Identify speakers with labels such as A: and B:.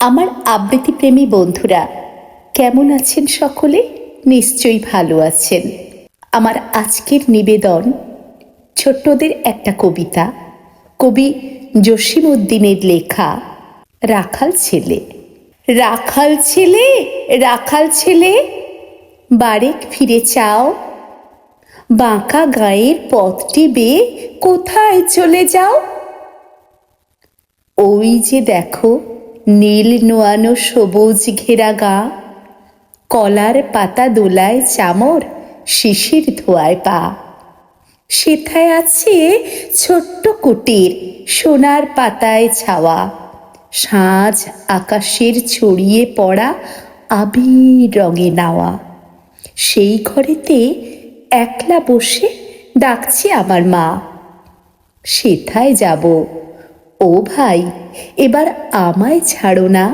A: আমার আবৃত্তিপ্রেমী বন্ধুরা, কেমন আছেন সকলে? নিশ্চয়ই ভালো আছেন। আমার আজকের নিবেদন ছোট্টদের একটা কবিতা, কবি জসিমউদ্দিনের লেখা, রাখাল ছেলে। রাখাল ছেলে রাখাল ছেলে বারেক ফিরে চাও। বাঁকা গায়ের পথটি বেয়ে কোথায় চলে যাও? ওই যে দেখো নীল নোয়ানো সবুজ ঘেরা গা, কলার পাতা দোলায় চামর, শিশির ধোয়ায় পা। সেথায় আছে ছোট্ট কুটির, সোনার পাতায় ছাওয়া। সাঁঝ আকাশের ছড়িয়ে পড়া আবির রঙে নাওয়া। সেই ঘরেতে একলা বসে ডাকছে আমার মা। সেথায় যাব। ও ভাই এবার আমায় ছাড়ো না।